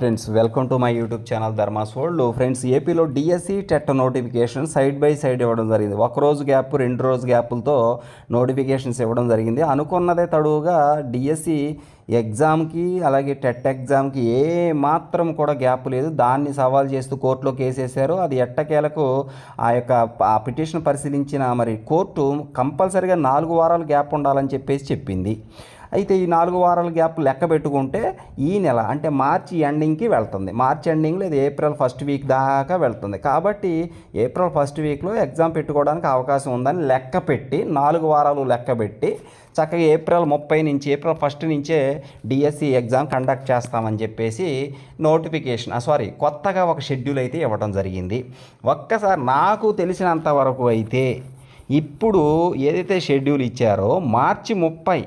Friends welcome to my YouTube channel Dharma's world friends ఏపీలో DSC TET notification side by side ఇవ్వడం జరిగింది. ఒక రోజు గ్యాప్ రెండు రోజు గ్యాపులతో నోటిఫికేషన్స్ ఇవ్వడం జరిగింది. అనుకున్నదే తడువుగా డిఎస్సి ఎగ్జామ్కి అలాగే టెట్ ఎగ్జామ్కి ఏ మాత్రం కూడా గ్యాప్ లేదు. దాన్ని సవాల్ చేస్తూ కోర్టులో కేసేశారు అది ఎట్టకేలకు ఆ యొక్క ఆ పిటిషన్ పరిశీలించిన మరి కోర్టు కంపల్సరిగా నాలుగు వారాలు గ్యాప్ ఉండాలని చెప్పేసి చెప్పింది. అయితే ఈ నాలుగు వారాల గ్యాప్ లెక్క పెట్టుకుంటే ఈ నెల అంటే మార్చి ఎండింగ్కి వెళ్తుంది. మార్చి ఎండింగ్ లేదా ఏప్రిల్ ఫస్ట్ వీక్ దాకా వెళ్తుంది. కాబట్టి ఏప్రిల్ ఫస్ట్ వీక్లో ఎగ్జామ్ పెట్టుకోవడానికి అవకాశం ఉందని లెక్క పెట్టి నాలుగు వారాలు లెక్క పెట్టి చక్కగా ఏప్రిల్ ముప్పై నుంచి ఏప్రిల్ ఫస్ట్ నుంచే డిఎస్సి ఎగ్జామ్ కండక్ట్ చేస్తామని చెప్పేసి నోటిఫికేషన్ సారీ కొత్తగా ఒక షెడ్యూల్ అయితే ఇవ్వడం జరిగింది. ఒక్కసారి నాకు తెలిసినంత వరకు అయితే ఇప్పుడు ఏదైతే షెడ్యూల్ ఇచ్చారో మార్చి ముప్పై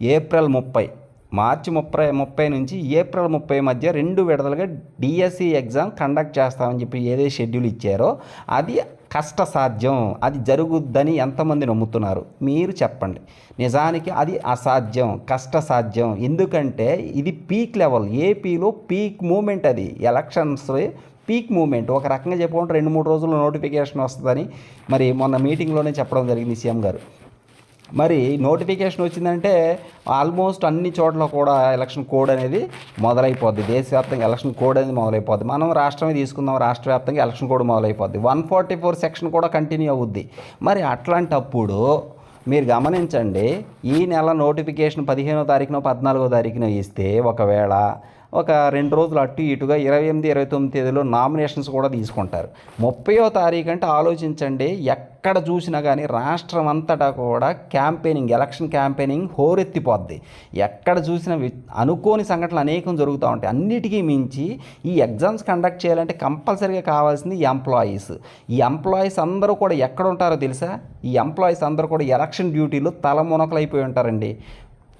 ఏప్రిల్ ముప్పై మార్చి ముప్పై ముప్పై నుంచి ఏప్రిల్ ముప్పై మధ్య రెండు విడతలుగా డిఎస్సి ఎగ్జామ్ కండక్ట్ చేస్తామని చెప్పి ఏదైతే షెడ్యూల్ ఇచ్చారో అది కష్టసాధ్యం అది జరుగుద్దని ఎంతమంది నమ్ముతున్నారు? మీరు చెప్పండి. నిజానికి అది అసాధ్యం కష్టసాధ్యం. ఎందుకంటే ఇది పీక్ లెవెల్ ఏపీలో పీక్ మూమెంట్ అది ఎలక్షన్స్ పీక్ మూమెంట్. ఒక రకంగా చెప్పుకుంటే రెండు మూడు రోజుల్లో నోటిఫికేషన్ వస్తుందని మరి మొన్న మీటింగ్లోనే చెప్పడం జరిగింది సీఎం గారు. మరి నోటిఫికేషన్ వచ్చిందంటే ఆల్మోస్ట్ అన్ని చోట్ల కూడా ఎలక్షన్ కోడ్ అనేది మొదలైపోద్ది. దేశవ్యాప్తంగా ఎలక్షన్ కోడ్ అనేది మొదలైపోద్ది. మనం రాష్ట్రమే తీసుకుందాం రాష్ట్ర వ్యాప్తంగా ఎలక్షన్ కోడ్ మొదలైపోద్ది. వన్ ఫార్టీ ఫోర్ సెక్షన్ కూడా కంటిన్యూ అవుద్ది. మరి అట్లాంటప్పుడు మీరు గమనించండి ఈ నెల నోటిఫికేషన్ పదిహేనో తారీఖున పద్నాలుగో తారీఖున ఇస్తే ఒకవేళ ఒక రెండు రోజులు అటు ఇటుగా ఇరవై ఎనిమిది ఇరవై తొమ్మిది తేదీలో నామినేషన్స్ కూడా తీసుకుంటారు. ముప్పయో తారీఖు అంటే ఆలోచించండి ఎక్కడ చూసినా కానీ రాష్ట్రం అంతటా కూడా క్యాంపెయినింగ్ ఎలక్షన్ క్యాంపెయినింగ్ హోరెత్తిపోద్ది. ఎక్కడ చూసినా వి- అనుకోని సంఘటనలు అనేకం జరుగుతూ ఉంటాయి. అన్నిటికీ మించి ఈ ఎగ్జామ్స్ కండక్ట్ చేయాలంటే కంపల్సరీగా కావాల్సింది ఎంప్లాయీస్. ఈ ఎంప్లాయీస్ అందరూ కూడా ఎక్కడ ఉంటారో తెలుసా? ఈ ఎంప్లాయీస్ అందరూ కూడా ఎలక్షన్ డ్యూటీలో తలమునకలైపోయి ఉంటారండి.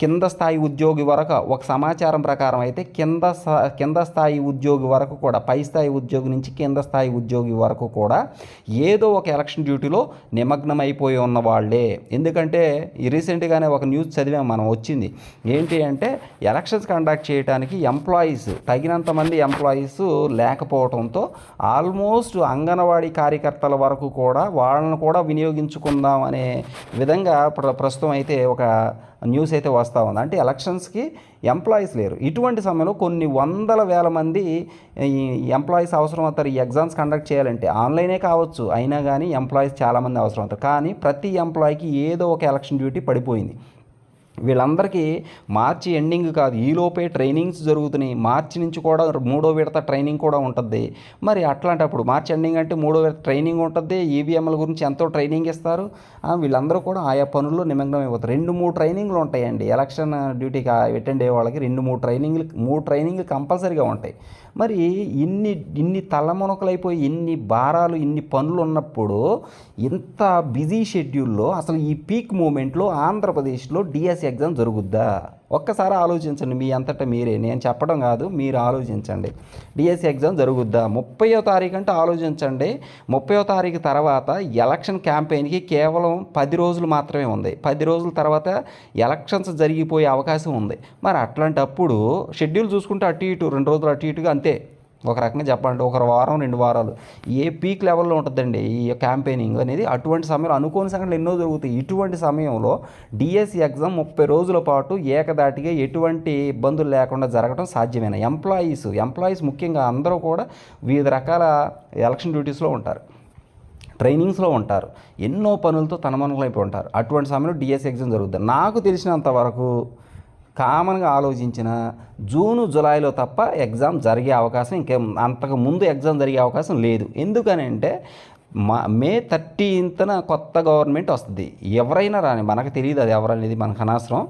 కింద స్థాయి ఉద్యోగి వరకు ఒక సమాచారం ప్రకారం అయితే కింద కింద స్థాయి ఉద్యోగి వరకు కూడా పై స్థాయి ఉద్యోగి నుంచి కింద స్థాయి ఉద్యోగి వరకు కూడా ఏదో ఒక ఎలక్షన్ డ్యూటీలో నిమగ్నం అయిపోయి ఉన్న వాళ్ళే. ఎందుకంటే రీసెంట్గానే ఒక న్యూస్ చదివాం మనం వచ్చింది. ఏంటి అంటే ఎలక్షన్స్ కండక్ట్ చేయడానికి ఎంప్లాయీస్ తగినంత మంది ఎంప్లాయీస్ లేకపోవడంతో ఆల్మోస్ట్ అంగన్వాడీ కార్యకర్తల వరకు కూడా వాళ్ళను కూడా వినియోగించుకుందాం అనే విధంగా ప్ర ప్రస్తుతం అయితే ఒక న్యూస్ అయితే వస్తుంది వస్తూ ఉంది. అంటే ఎలక్షన్స్కి ఎంప్లాయీస్ లేరు. ఇటువంటి సమయంలో కొన్ని వందల వేల మంది ఈ ఎంప్లాయీస్ అవసరం అవుతారు. ఈ ఎగ్జామ్స్ కండక్ట్ చేయాలంటే ఆన్లైనే కావచ్చు. అయినా కానీ ఎంప్లాయీస్ చాలామంది అవసరం అవుతారు. కానీ ప్రతి ఎంప్లాయీకి ఏదో ఒక ఎలక్షన్ డ్యూటీ పడిపోయింది. వీళ్ళందరికీ మార్చి ఎండింగ్ కాదు ఈలోపే ట్రైనింగ్స్ జరుగుతున్నాయి. మార్చి నుంచి కూడా మూడో విడత ట్రైనింగ్ కూడా ఉంటుంది. మరి అట్లాంటప్పుడు మార్చి ఎండింగ్ అంటే మూడో విడత ట్రైనింగ్ ఉంటుంది. ఈవీఎంల గురించి ఎంతో ట్రైనింగ్ ఇస్తారు. వీళ్ళందరూ కూడా ఆయా పనుల్లో నిమగ్నం అయిపోతారు. రెండు మూడు ట్రైనింగ్లు ఉంటాయండి. ఎలక్షన్ డ్యూటీకి అటెండ్ అయ్యే వాళ్ళకి రెండు మూడు ట్రైనింగ్లు మూడు ట్రైనింగ్లు కంపల్సరీగా ఉంటాయి. మరి ఇన్ని ఇన్ని తలమునకలైపోయి ఇన్ని భారాలు ఇన్ని పనులు ఉన్నప్పుడు ఇంత బిజీ షెడ్యూల్లో అసలు ఈ పీక్ మూమెంట్లో ఆంధ్రప్రదేశ్లో డిఎస్ డిఎస్సి ఎగ్జామ్ జరుగుద్దా? ఒక్కసారి ఆలోచించండి మీ అంతటా మీరే. నేను చెప్పడం కాదు మీరు ఆలోచించండి. డిఎస్సి ఎగ్జామ్ జరుగుద్దా? ముప్పయో తారీఖు అంటే ఆలోచించండి. ముప్పయో తారీఖు తర్వాత ఎలక్షన్ క్యాంపెయిన్కి కేవలం పది రోజులు మాత్రమే ఉంది. పది రోజుల తర్వాత ఎలక్షన్స్ జరిగిపోయే అవకాశం ఉంది. మరి అట్లాంటప్పుడు షెడ్యూల్ చూసుకుంటే అటు ఇటు రెండు రోజులు అటు ఇటుగా అంతే. ఒక రకంగా చెప్పాలంటే ఒక వారం రెండు వారాలు. ఏ పీక్ లెవెల్లో ఉంటుందండి ఈ క్యాంపెయినింగ్ అనేది? అటువంటి సమయంలో అనుకోని సంఘటనలు ఎన్నో జరుగుతాయి. ఇటువంటి సమయంలో డిఎస్సి ఎగ్జామ్ ముప్పై రోజుల పాటు ఏకదాటిగా ఎటువంటి ఇబ్బందులు లేకుండా జరగడం సాధ్యమైన? ఎంప్లాయీస్ ఎంప్లాయీస్ ముఖ్యంగా అందరూ కూడా వివిధ రకాల ఎలక్షన్ డ్యూటీస్లో ఉంటారు. ట్రైనింగ్స్లో ఉంటారు. ఎన్నో పనులతో తనమనులైపోయి ఉంటారు. అటువంటి సమయంలో డిఎస్ ఎగ్జామ్ జరుగుతుంది నాకు తెలిసినంత వరకు కామన్గా ఆలోచించిన జూను జులైలో తప్ప ఎగ్జామ్ జరిగే అవకాశం ఇంకేం అంతకు ముందు ఎగ్జామ్ జరిగే అవకాశం లేదు. ఎందుకని అంటే మా మే థర్టీన్త్న కొత్త గవర్నమెంట్ వస్తుంది. ఎవరైనా రాని మనకు తెలియదు అది ఎవరనేది మనకు అనవసరం.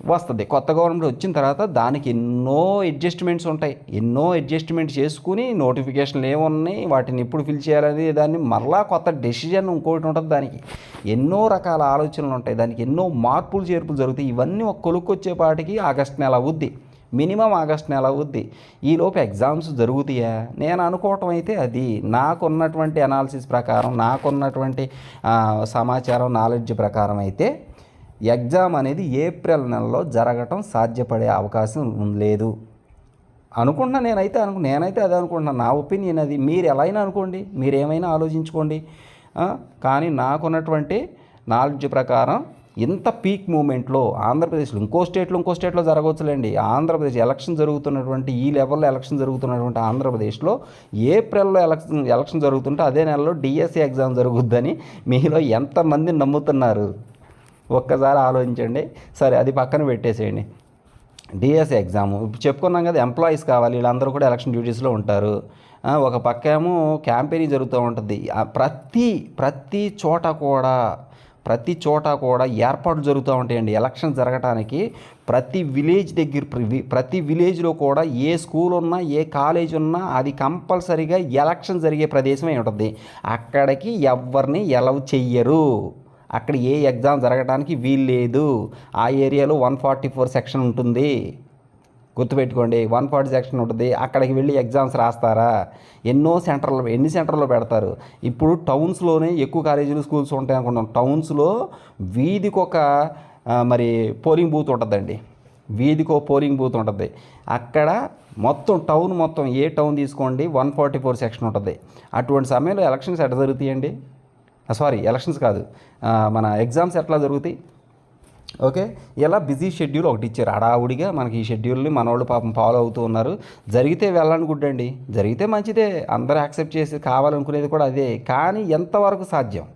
వస్తుంది. కొత్త గవర్నమెంట్ వచ్చిన తర్వాత దానికి ఎన్నో అడ్జస్ట్మెంట్స్ ఉంటాయి. ఎన్నో అడ్జస్ట్మెంట్ చేసుకుని నోటిఫికేషన్లు ఏమున్నాయి వాటిని ఎప్పుడు ఫిల్ చేయాలనేది దాన్ని మరలా కొత్త డెసిజన్ ఇంకోటి ఉంటుంది దానికి. ఎన్నో రకాల ఆలోచనలు ఉంటాయి. దానికి ఎన్నో మార్పులు చేర్పులు జరుగుతాయి. ఇవన్నీ ఒక కొలుక్కొచ్చేపాటికి ఆగస్ట్ నెల అవుద్ది. మినిమం ఆగస్ట్ నెల అవుద్ది. ఈలోపు ఎగ్జామ్స్ జరుగుతాయా? నేను అనుకోవటం అయితే అది నాకున్నటువంటి అనాలిసిస్ ప్రకారం నాకున్నటువంటి సమాచారం నాలెడ్జ్ ప్రకారం అయితే ఎగ్జామ్ అనేది ఏప్రిల్ నెలలో జరగటం సాధ్యపడే అవకాశం లేదు. అనుకుంటున్నా నేనైతే అనుకు నేనైతే అదే అనుకుంటున్నాను నా ఒపీనియన్ అది. మీరు ఎలా అయినా అనుకోండి. మీరు ఏమైనా ఆలోచించుకోండి. కానీ నాకున్నటువంటి నాలెడ్జ్ ప్రకారం ఇంత పీక్ మూమెంట్లో ఆంధ్రప్రదేశ్లో ఇంకో స్టేట్లో ఇంకో స్టేట్లో జరగవచ్చులేండి. ఆంధ్రప్రదేశ్ ఎలక్షన్ జరుగుతున్నటువంటి ఈ లెవెల్లో ఎలక్షన్ జరుగుతున్నటువంటి ఆంధ్రప్రదేశ్లో ఏప్రిల్లో ఎలక్షన్ ఎలక్షన్ జరుగుతుంటే అదే నెలలో డిఎస్సి ఎగ్జామ్ జరుగుద్దని మీలో ఎంతమంది నమ్ముతున్నారు? ఒక్కసారి ఆలోచించండి. సరే అది పక్కన పెట్టేసేయండి. DS exam. ఇప్పుడు చెప్పుకున్నాం కదా ఎంప్లాయీస్ కావాలి వీళ్ళందరూ కూడా ఎలక్షన్ డ్యూటీస్లో ఉంటారు. ఒక పక్క ఏమో క్యాంపెయినింగ్ జరుగుతూ ఉంటుంది. ప్రతి ప్రతి చోట కూడా ప్రతి చోట కూడా ఏర్పాట్లు జరుగుతూ ఉంటాయండి. ఎలక్షన్ జరగటానికి ప్రతి విలేజ్ దగ్గర ప్రతి విలేజ్లో కూడా ఏ స్కూల్ ఉన్నా ఏ కాలేజ్ ఉన్నా అది కంపల్సరీగా ఎలక్షన్ జరిగే ప్రదేశమే ఉంటుంది. అక్కడికి ఎవరిని ఎలవ్ చెయ్యరు. అక్కడ ఏ ఎగ్జామ్ జరగడానికి వీలు లేదు. ఆ ఏరియాలో వన్ ఫార్టీ ఫోర్ సెక్షన్ ఉంటుంది. గుర్తుపెట్టుకోండి వన్ ఫార్టీ సెక్షన్ ఉంటుంది. అక్కడికి వెళ్ళి ఎగ్జామ్స్ రాస్తారా? ఎన్నో సెంటర్లు ఎన్ని సెంటర్లో పెడతారు? ఇప్పుడు టౌన్స్లోనే ఎక్కువ కాలేజీలు స్కూల్స్ ఉంటాయి అనుకుంటాం టౌన్స్లో వీధికి ఒక మరి పోలింగ్ బూత్ ఉంటుందండి. వీధికి ఒక పోలింగ్ బూత్ ఉంటుంది. అక్కడ మొత్తం టౌన్ మొత్తం ఏ టౌన్ తీసుకోండి వన్ ఫార్టీ ఫోర్ సెక్షన్ ఉంటుంది. అటువంటి సమయంలో ఎలక్షన్స్ ఎట్లా జరుగుతాయండి? సారీ ఎలక్షన్స్ కాదు. మన ఎగ్జామ్స్ ఎట్లా జరుగుతాయి? ఓకే ఇలా బిజీ షెడ్యూల్ ఒకటి ఇచ్చారు. హడావుడిగా మనకి ఈ షెడ్యూల్ని మనవాళ్ళు పాపం ఫాలో అవుతూ ఉన్నారు. జరిగితే వెళ్ళని జరిగితే మంచిదే. అందరూ యాక్సెప్ట్ చేసి కావాలనుకునేది కూడా అదే. కానీ ఎంతవరకు సాధ్యం?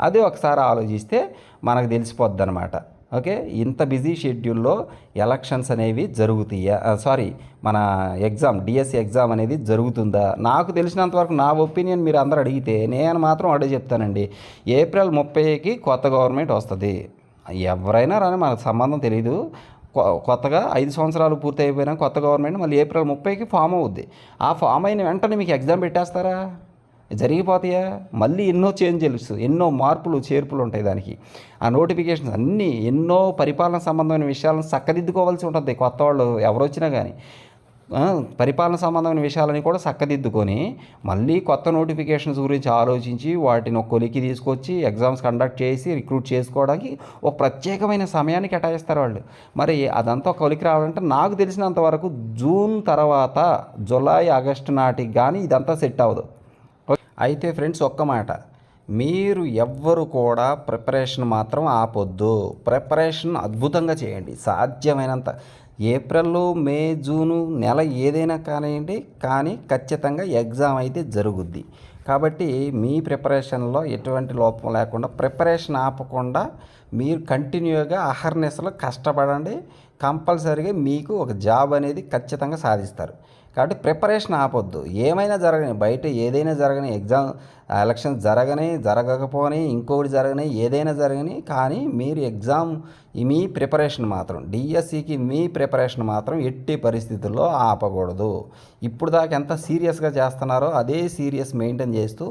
అదే ఒకసారి ఆలోచిస్తే మనకు తెలిసిపోద్ది అనమాట ఓకే? ఇంత బిజీ షెడ్యూల్లో ఎలక్షన్స్ అనేవి జరుగుతాయా? సారీ మన ఎగ్జామ్ డిఎస్సి ఎగ్జామ్ అనేది జరుగుతుందా? నాకు తెలిసినంత వరకు నా ఒపీనియన్ మీరు అందరూ అడిగితే నేను మాత్రం అడే చెప్తానండి. ఏప్రిల్ ముప్పైకి కొత్త గవర్నమెంట్ వస్తుంది. ఎవరైనా రాని మనకు సంబంధం తెలియదు కొ- కొత్తగా ఐదు సంవత్సరాలు పూర్తి అయిపోయినా కొత్త గవర్నమెంట్ మళ్ళీ ఏప్రిల్ ముప్పైకి ఫామ్ అవుద్ది. ఆ ఫామ్ అయిన వెంటనే మీకు ఎగ్జామ్ పెట్టేస్తారా? జరిగిపోతాయా? మళ్ళీ ఎన్నో చేంజెస్ ఎన్నో మార్పులు చేర్పులు ఉంటాయి దానికి. ఆ నోటిఫికేషన్స్ అన్నీ ఎన్నో పరిపాలన సంబంధమైన విషయాలను చక్కదిద్దుకోవాల్సి ఉంటుంది. కొత్త వాళ్ళు ఎవరు వచ్చినా కానీ పరిపాలన సంబంధమైన విషయాలని కూడా చక్కదిద్దుకొని మళ్ళీ కొత్త నోటిఫికేషన్స్ గురించి ఆలోచించి వాటిని ఒక కొలికి తీసుకొచ్చి ఎగ్జామ్స్ కండక్ట్ చేసి రిక్రూట్ చేసుకోవడానికి ఒక ప్రత్యేకమైన సమయాన్ని కేటాయిస్తారు వాళ్ళు. మరి అదంతా ఒక కొలికి రావాలంటే నాకు తెలిసినంత వరకు జూన్ తర్వాత జూలై ఆగస్టు నాటికి కానీ ఇదంతా సెట్ అవ్వదు. అయితే ఫ్రెండ్స్ ఒక్క మాట. మీరు ఎవ్వరు కూడా ప్రిపరేషన్ మాత్రం ఆపొద్దు. ప్రిపరేషన్ అద్భుతంగా చేయండి. సాధ్యమైనంత ఏప్రిల్ మే జూను నెల ఏదైనా కానివ్వండి కానీ ఖచ్చితంగా ఎగ్జామ్ అయితే జరుగుద్ది. కాబట్టి మీ ప్రిపరేషన్లో ఎటువంటి లోపం లేకుండా ప్రిపరేషన్ ఆపకుండా మీరు కంటిన్యూగా అహర్నెస్లో కష్టపడండి. కంపల్సరీగా మీకు ఒక జాబ్ అనేది ఖచ్చితంగా సాధిస్తారు. కాబట్టి ప్రిపరేషన్ ఆపొద్దు. ఏమైనా జరగని బయట ఏదైనా జరగని ఎగ్జామ్ ఎలక్షన్ జరగని జరగకపోని ఇంకొకటి జరగని ఏదైనా జరగని కానీ మీరు ఎగ్జామ్ మీ ప్రిపరేషన్ మాత్రం డిఎస్సికి మీ ప్రిపరేషన్ మాత్రం ఎట్టి పరిస్థితుల్లో ఆపకూడదు. ఇప్పుడు దాకా ఎంత సీరియస్గా చేస్తున్నారో అదే సీరియస్ మెయింటైన్ చేస్తూ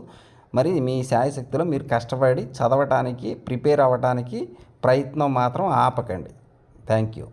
మరి మీ శాయశక్తిలో మీరు కష్టపడి చదవటానికి ప్రిపేర్ అవ్వటానికి ప్రయత్నం మాత్రం ఆపకండి. Thank you